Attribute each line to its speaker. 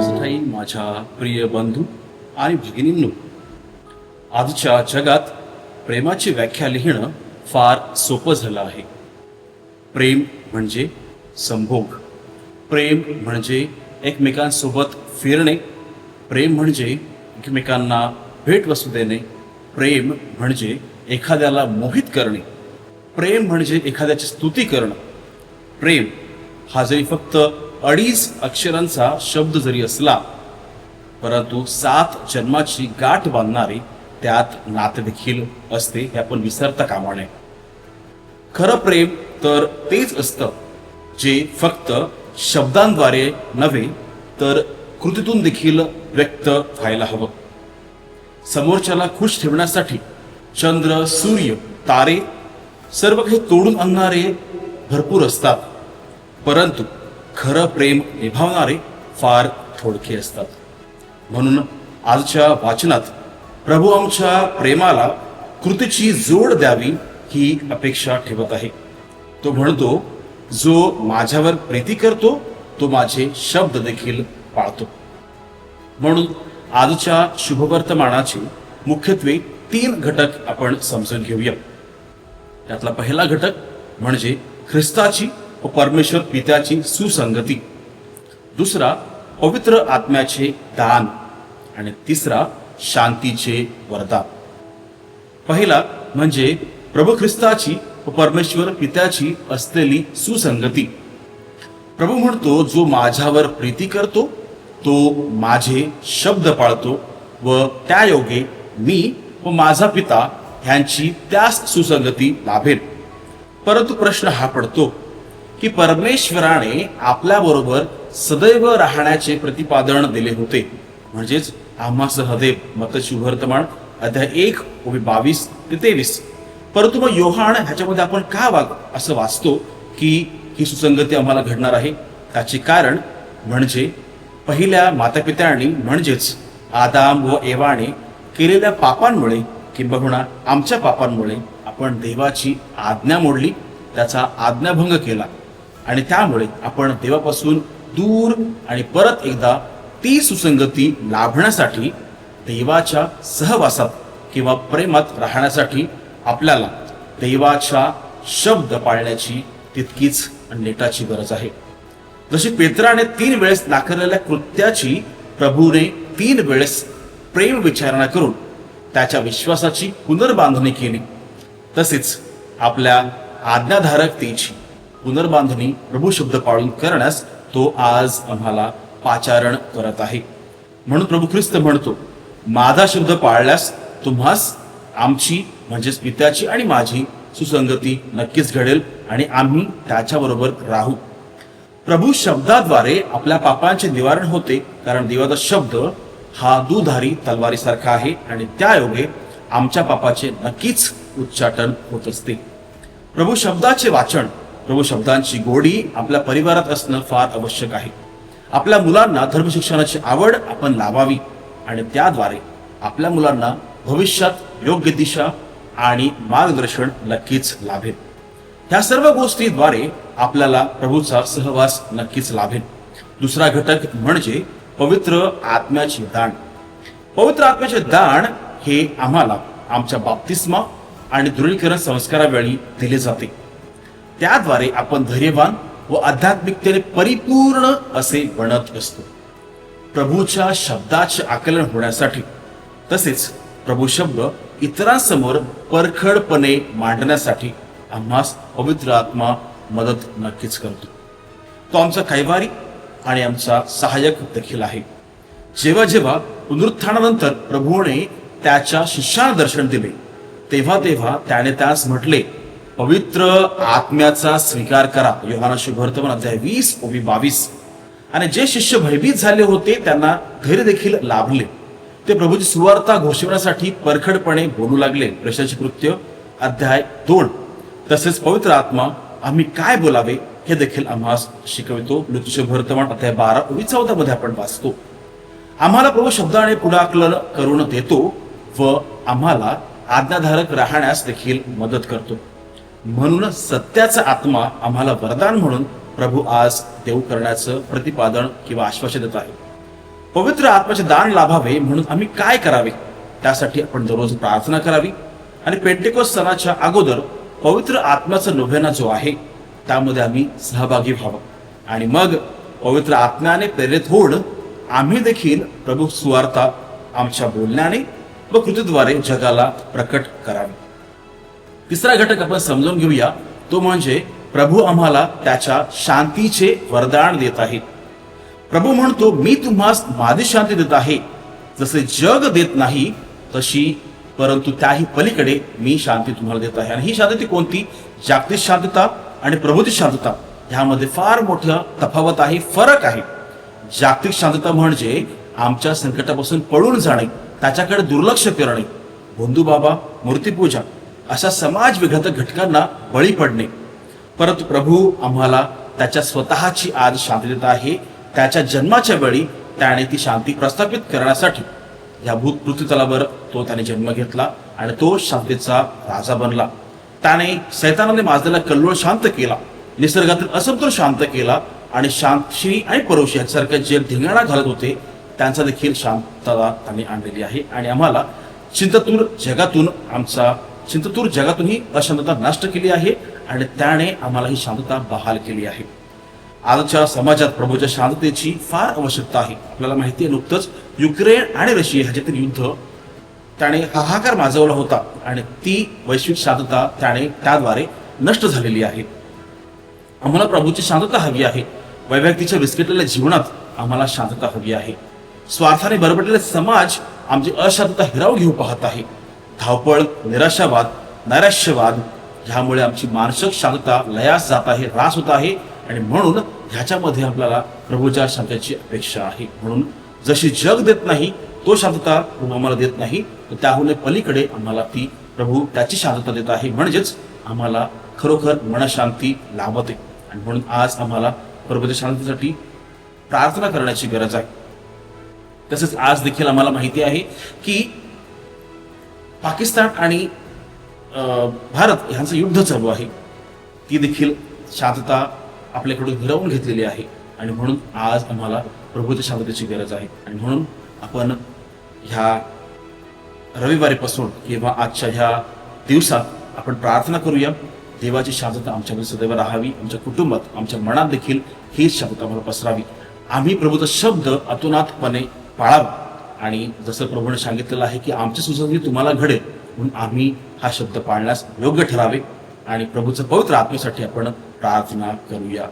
Speaker 1: मिरजठाई माझ्या प्रिय बंधू आणि भगिनींनो आजच्या जगात प्रेमाची व्याख्या लिहिणं फार सोपं झालं आहे. प्रेम म्हणजे संभोग. प्रेम म्हणजे एकमेकांसोबत फिरणे. प्रेम म्हणजे एकमेकांना भेटवस्तू देणे. प्रेम म्हणजे एखाद्याला मोहित करणे. प्रेम म्हणजे एखाद्याची स्तुती करणं. प्रेम हा जरी फक्त अडीच अक्षरांचा शब्द जरी असला परंतु सात जन्माची गाठ बांधणारे त्यात नात देखील असते हे आपण विसरता कामा नये. खरं प्रेम तर तेच असतं जे फक्त शब्दांद्वारे नव्हे तर कृतीतून देखील व्यक्त व्हायला हवं. समोरच्याला खुश ठेवण्यासाठी चंद्र सूर्य तारे सर्व काही तोडून आणणारे भरपूर असतात परंतु खरं प्रेम निभावणारे फार थोडके असतात. म्हणून आजच्या वाचनात प्रभू आमच्या प्रेमाला कृतीची जोड द्यावी ही अपेक्षा ठेवत आहे. तो म्हणतो जो माझ्यावर प्रीती करतो तो माझे शब्द देखील पाळतो. म्हणून आजच्या शुभवर्तमानाचे मुख्यत्वे तीन घटक आपण समजून घेऊया. त्यातला पहिला घटक म्हणजे ख्रिस्ताची व परमेश्वर पित्याची सुसंगती. दुसरा पवित्र आत्म्याचे दान. आणि तिसरा शांतीचे वरदान. पहिला म्हणजे प्रभू ख्रिस्ताची व परमेश्वर पित्याची असलेली सुसंगती. प्रभू म्हणतो जो माझ्यावर प्रीती करतो तो माझे शब्द पाळतो व त्या योगे मी व माझा पिता ह्यांची त्याच सुसंगती लाभेल परंतु प्रश्न हा पडतो की परमेश्वराने आपल्याबरोबर सदैव राहण्याचे प्रतिपादन दिले होते. म्हणजेच आम्हा सहदेव मतशुभर्तमान अध्याय एक बावीस ते तेवीस. परंतु मग योहान ह्याच्यामध्ये आपण का वाग असं वाचतो की ही सुसंगती आम्हाला घडणार आहे? त्याचे कारण म्हणजे पहिल्या मातापित्यांनी म्हणजेच आदाम व एवाने केलेल्या पापांमुळे किंबहुना आमच्या पापांमुळे आपण देवाची आज्ञा मोडली त्याचा आज्ञाभंग केला. आणि त्यामुळे आपण देवापासून दूर आणि परत एकदा ती सुसंगती लाभण्यासाठी देवाच्या सहवासात किंवा प्रेमात राहण्यासाठी आपल्याला देवाच्या शब्द पाळण्याची तितकीच नेटाची गरज आहे. जशी पेत्राने तीन वेळेस नाकारलेल्या कृत्याची प्रभूने तीन वेळेस प्रेम विचारणा करून त्याच्या विश्वासाची पुनर्बांधणी केली तसेच आपल्या आज्ञाधारकतेची पुनर्बांधणी प्रभू शब्द पाळून करण्यास तो आज आम्हाला पाचारण करत आहे. म्हणून प्रभू ख्रिस्त म्हणतो माझा शब्द पाळल्यास तुम्हास आमची म्हणजेच पित्याची आणि माझी सुसंगती नक्कीच घडेल आणि आम्ही त्याच्याबरोबर राहू. प्रभू शब्दाद्वारे आपल्या पापांचे निवारण होते कारण देवाचा शब्द हा दुधारी तलवारीसारखा आहे आणि त्या योगे आमच्या पापाचे नक्कीच उच्चाटन होत असते. प्रभू शब्दाचे वाचन प्रभू शब्दांची गोडी आपल्या परिवारात असणं फार आवश्यक आहे. आपल्या मुलांना धर्मशिक्षणाची आवड आपण लावावी आणि त्याद्वारे आपल्या मुलांना भविष्यात योग्य दिशा आणि मार्गदर्शन नक्कीच लाभेल. ह्या सर्व गोष्टीद्वारे आपल्याला प्रभूचा सहवास नक्कीच लाभेल. दुसरा घटक म्हणजे पवित्र आत्म्याचे दान. पवित्र आत्म्याचे दान हे आम्हाला आमच्या बाप्तिस्मा आणि दृढीकरण संस्कारावेळी दिले जाते. त्याद्वारे आपण धैर्यवान व आध्यात्मिकतेने परिपूर्ण असे बनत असतो. प्रभूच्या शब्दाचे आकलन होण्यासाठी तसेच प्रभू शब्द इतरांसमोर परखडपणे मांडण्यासाठी आम्हास पवित्र आत्मा मदत नक्कीच करतो. तो आमचा कैवारी आणि आमचा सहाय्यक देखील आहे. जेव्हा जेव्हा पुनरुत्थानानंतर प्रभूने त्याच्या शिष्याला दर्शन दिले तेव्हा तेव्हा त्याने त्यास म्हटले पवित्र आत्म्याचा स्वीकार करा. योहाना शुभवर्तमान अध्याय वीस ओबी बावीस. आणि जे शिष्य भयभीत झाले होते त्यांना धैर्य देखील लाभले. ते प्रभूची सुवार्ता घोषवण्यासाठी परखडपणे बोलू लागले. प्रशाची कृत्य अध्याय दोन. तसेच पवित्र आत्मा आम्ही काय बोलावे हे देखील आम्हास शिकवितो. मृत्यूचे वर्तमान अध्याय बारा ओवी चौदा मध्ये आपण वाचतो. आम्हाला प्रभू शब्दाने पुढाकलन करून देतो व आम्हाला आज्ञाधारक राहण्यास देखील मदत करतो. म्हणून सत्याचा आत्मा आम्हाला वरदान म्हणून प्रभू आज देऊ करण्याचं प्रतिपादन किंवा आश्वासन देत आहे. पवित्र आत्म्याचे दान लाभावे म्हणून आम्ही काय करावे? त्यासाठी आपण दररोज प्रार्थना करावी. आणि पेंटेकोस सणाच्या अगोदर पवित्र आत्म्याचा नोव्हेना जो आहे त्यामध्ये आम्ही सहभागी व्हावं. आणि मग पवित्र आत्म्याने प्रेरित होऊन आम्ही देखील प्रभू सुवार्ता आमच्या बोलण्याने व कृतीद्वारे जगाला प्रकट करावी. तिसरा घटक आपण समजून घेऊया. तो म्हणजे प्रभू आम्हाला त्याच्या शांतीचे वरदान देत आहे प्रभू म्हणतो मी तुम्हास माझी शांती देत आहे. जसे जग देत नाही तशी परंतु त्याही पलीकडे मी शांती तुम्हाला देत आहे. आणि ही शांती कोणती? जागतिक शांतता आणि प्रभूची शांतता. ह्यामध्ये फार मोठा तफावत आहे फरक आहे. जागतिक शांतता म्हणजे आमच्या संकटापासून पळून जाणे त्याच्याकडे दुर्लक्ष करणे. बंधू बाबा मूर्तीपूजा अशा समाज विघातक घटकांना बळी पडणे. परंतु प्रभू आम्हाला त्याच्या स्वतःची आज शांती देत आहे. त्याच्या जन्माच्या वेळी त्याने ती शांती प्रस्थापित करण्यासाठी या भूत पृथ्वीतलावर तो त्याने जन्म घेतला आणि तो शांतीचा राजा बनला. त्याने सैतानाने माजलेला कल्लोळ शांत केला निसर्गातील असंतोष शांत केला आणि शांतशी आणि परोशी यासारख्या जे धिंगाणा घालत होते त्यांचा देखील शांतता त्यांनी आणलेली आहे. आणि आम्हाला चिंतातून जगातून आमचा चिंततूर जगातून ही अशांतता नष्ट केली आहे आणि त्याने आम्हाला ही शांतता बहाल केली आहे. आजच्या समाजात प्रभूच्या शांततेची फार आवश्यकता आहे. आपल्याला माहिती आहे नुकतंच युक्रेन आणि रशिया ह्याच्यातील युद्ध त्याने हाहाकार माजवला होता आणि ती वैश्विक शांतता त्याने त्याद्वारे नष्ट झालेली आहे. आम्हाला प्रभूची शांतता हवी आहे. वैव्यक्तीच्या विस्कटलेल्या जीवनात आम्हाला शांतता हवी आहे. स्वार्थाने बरबटलेले समाज आमची अशांतता हिराव घेऊ पाहत आहे. धावपळ निराशावाद नैराश्यवाद ह्यामुळे आमची मानसिक शांतता लयास जात आहे ऱ्हास होत आहे आणि म्हणून ह्याच्यामध्ये आपल्याला प्रभूच्या शांततेची अपेक्षा आहे. म्हणून जशी जग देत नाही तो शांतता प्रभू आम्हाला देत नाही तर त्याहून पलीकडे आम्हाला ती प्रभू त्याची शांतता देत आहे. म्हणजेच आम्हाला खरोखर मनशांती लाभते. आणि म्हणून आज आम्हाला प्रभूच्या शांतीसाठी प्रार्थना करण्याची गरज आहे. तसेच आज देखील आम्हाला माहिती आहे की पाकिस्तान आणि भारत ह्यांचं युद्ध चालू आहे. ती देखील शांतता आपल्याकडून हिरावून घेतलेली आहे. आणि म्हणून आज आम्हाला प्रभूच्या शांततेची गरज आहे. आणि म्हणून आपण ह्या रविवारीपासून किंवा आजच्या ह्या दिवसात आपण प्रार्थना करूया. देवाची शांतता आमच्यामध्ये सदैव राहावी. आमच्या कुटुंबात आमच्या मनात देखील हीच शांतता आम्हाला पसरावी. आम्ही प्रभूचा शब्द अतोनातपणे पाळावा. आणि जसं प्रभूने सांगितलेलं आहे की आमची सुसंगी तुम्हाला घडेल म्हणून आम्ही हा शब्द पाळण्यास योग्य ठरावे आणि प्रभूचं पवित्र आत्मेसाठी आपण प्रार्थना करूया.